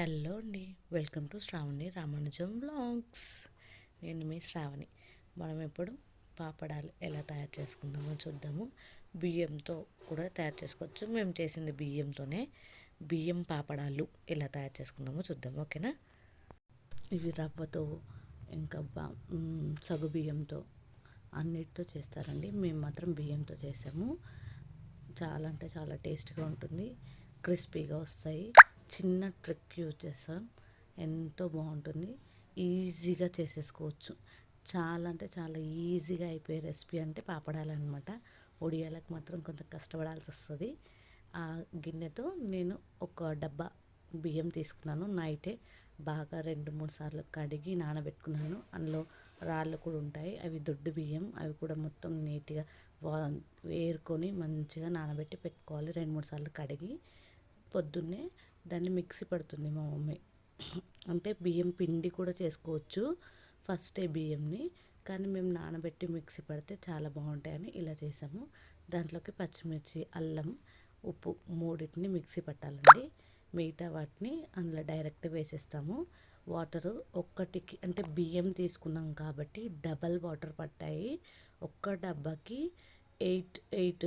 Hello అండి. Welcome to Sravani Ramanujam blogs నేను మీ శ్రావణి. మనం ఇప్పుడు పాపడాలు ఎలా తయారు చేసుకుందామో చూద్దాము. బియ్యంతో కూడా తయారు చేసుకోవచ్చు. మేము చేసింది బియ్యంతోనే. బియ్యం పాపడాలు ఎలా తయారు చేసుకుందామో చూద్దాం ఓకేనా? ఇవి రవ్వతో ఇంకా సగు బియ్యంతో అన్నిటితో చేస్తారండి. మేము మాత్రం బియ్యంతో చేసాము. చాలా అంటే చాలా టేస్ట్గా ఉంటుంది. క్రిస్పీగా వస్తాయి. చిన్న ట్రిక్ యూజ్ చేస్తాం. ఎంతో బాగుంటుంది. ఈజీగా చేసేసుకోవచ్చు. చాలా అంటే చాలా ఈజీగా అయిపోయే రెసిపీ అంటే పాపడాలు అనమాట ఒడియాలకు మాత్రం కొంచెం కష్టపడాల్సి వస్తుంది. ఆ గిన్నెతో నేను ఒక డబ్బా బియ్యం తీసుకున్నాను. నైటే బాగా రెండు మూడు సార్లు కడిగి నానబెట్టుకున్నాను. అందులో రాళ్ళు కూడా ఉంటాయి. అవి దొడ్డు బియ్యం. అవి కూడా మొత్తం నీట్గా వేరుకొని మంచిగా నానబెట్టి పెట్టుకోవాలి. రెండు మూడు సార్లు కడిగి పొద్దున్నే దాన్ని మిక్సీ పడుతుంది మా మమ్మీ. అంటే బియ్యం పిండి కూడా చేసుకోవచ్చు ఫస్టే బియ్యంని. కానీ మేము నానబెట్టి మిక్సీ పడితే చాలా బాగుంటాయని ఇలా చేసాము. దాంట్లోకి పచ్చిమిర్చి అల్లం ఉప్పు మూడింటిని మిక్సీ పట్టాలండి. మిగతా వాటిని అందులో డైరెక్ట్ వేసేస్తాము. వాటరు ఒక్కటికి అంటే బియ్యం తీసుకున్నాం కాబట్టి డబల్ వాటర్ పట్టాయి. ఒక్క డబ్బాకి eight eight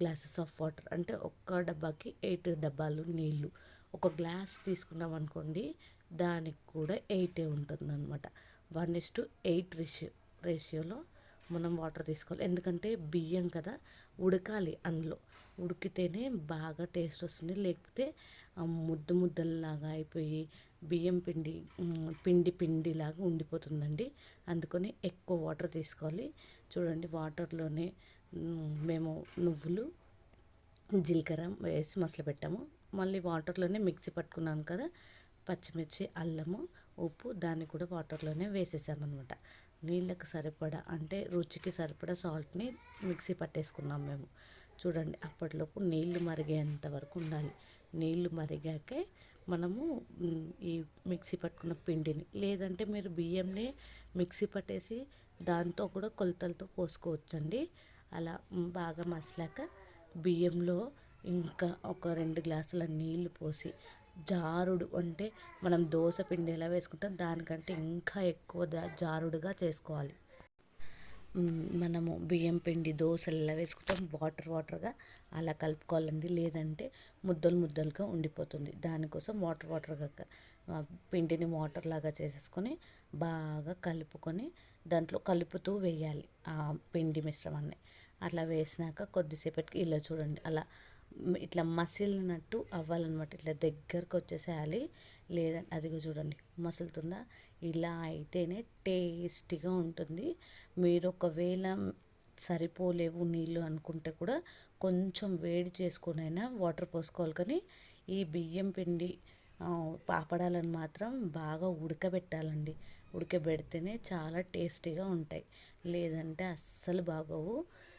glasses of water అంటే ఒక్క డబ్బాకి ఎయిట్ డబ్బాలు నీళ్ళు ఒక గ్లాస్ తీసుకున్నాం అనుకోండి దానికి కూడా ఎయిటే ఉంటుంది అనమాట one is to eight ratio రేషియోలో మనం వాటర్ తీసుకోవాలి. ఎందుకంటే బియ్యం కదా ఉడకాలి అందులో. ఉడికితేనే బాగా టేస్ట్ వస్తుంది. లేకపోతే ముద్ద ముద్దల్లాగా అయిపోయి బియ్యం పిండి పిండి పిండిలాగా ఉండిపోతుందండి. అందుకని ఎక్కువ వాటర్ తీసుకోవాలి. చూడండి వాటర్లోనే మేము నువ్వులు జీలకర్ర వేసి మసలు పెట్టాము మళ్ళీ వాటర్లోనే మిక్సీ పట్టుకున్నాను కదా పచ్చిమిర్చి అల్లము ఉప్పు దాన్ని కూడా వాటర్లోనే వేసేసామన్నమాట. నీళ్ళకి సరిపడా అంటే రుచికి సరిపడా సాల్ట్ని మిక్సీ పట్టేసుకున్నాం మేము. చూడండి అప్పటిలోపు నీళ్ళు మరిగేంత వరకు ఉండాలి. నీళ్ళు మరిగాకే మనము ఈ మిక్సీ పట్టుకున్న పిండిని లేదంటే మీరు బియ్యంని మిక్సీ పట్టేసి దాంతో కూడా కొలతలతో పోసుకోవచ్చండి. అలా బాగా మసలాక బియ్యంలో ఇంకా ఒక రెండు గ్లాసుల నీళ్ళు పోసి జారుడు అంటే మనం దోశ పిండి ఎలా వేసుకుంటాం దానికంటే ఇంకా ఎక్కువ జారుడుగా చేసుకోవాలి. మనము బియ్యం పిండి దోశలు ఎలా వేసుకుంటాం వాటర్ వాటర్గా అలా కలుపుకోవాలండి. లేదంటే ముద్దలు ముద్దలుగా ఉండిపోతుంది. దానికోసం వాటర్ వాటర్గా పిండిని వాటర్ లాగా చేసేసుకొని బాగా కలుపుకొని దాంట్లో కలుపుతూ వేయాలి ఆ పిండి మిశ్రమాన్ని. అట్లా వేసినాక కొద్దిసేపటికి ఇలా చూడండి. అలా ఇట్లా మసిలినట్టు అవ్వాలన్నమాట. ఇట్లా దగ్గరకు వచ్చేసేయాలి లేదని అదిగో చూడండి మసులుతుందా? ఇలా అయితేనే టేస్టీగా ఉంటుంది. మీరు ఒకవేళ సరిపోలేవు నీళ్ళు అనుకుంటే కూడా కొంచెం వేడి చేసుకునైనా వాటర్ పోసుకోవాలి. కానీ ఈ బియ్యం పిండి పాపడాలను మాత్రం బాగా ఉడకబెట్టాలండి. ఉడకబెడితేనే చాలా టేస్టీగా ఉంటాయి. లేదంటే అస్సలు బాగోవు.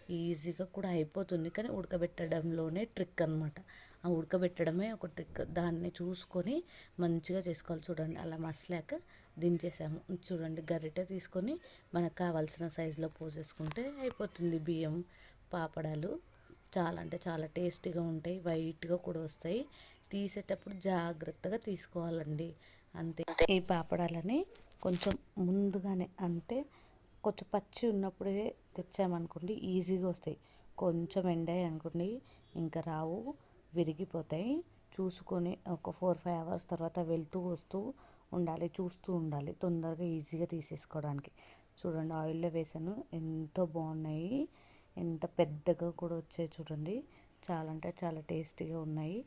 ఈజీగా కూడా అయిపోతుంది. కానీ ఉడకబెట్టడంలోనే ట్రిక్ అనమాట ఆ ఉడకబెట్టడమే ఒక ట్రిక్. దాన్ని చూసుకొని మంచిగా చేసుకోవాలి. చూడండి అలా మసలాక దించేసాము. చూడండి గరిటె తీసుకొని మనకు కావాల్సిన సైజులో పోసేసుకుంటే అయిపోతుంది బియ్యం పాపడాలు. చాలా అంటే చాలా టేస్టీగా ఉంటాయి. వైట్గా కూడా వస్తాయి. తీసేటప్పుడు జాగ్రత్తగా తీసుకోవాలండి. అంతే. ఈ పాపడాలని కొంచెం ముందుగానే అంటే కొంచెం పచ్చి ఉన్నప్పుడే తెచ్చామనుకోండి ఈజీగా వస్తాయి. కొంచెం ఎండాయి అనుకోండి ఇంకా రావు విరిగిపోతాయి. చూసుకొని ఒక ఫోర్ ఫైవ్ అవర్స్ తర్వాత వెళ్తూ వస్తూ ఉండాలి చూస్తూ ఉండాలి తొందరగా ఈజీగా తీసేసుకోవడానికి. చూడండి ఆయిల్లో వేసాను ఎంతో బాగున్నాయి. ఎంత పెద్దగా కూడా వచ్చాయి చూడండి. చాలా అంటే చాలా టేస్టీగా ఉన్నాయి.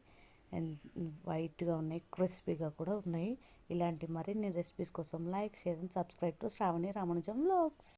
వైట్గా ఉన్నాయి క్రిస్పీగా కూడా ఉన్నాయి. ఇలాంటి మరిన్ని రెసిపీస్ కోసం like share and subscribe to Sravani Ramanujam vlogs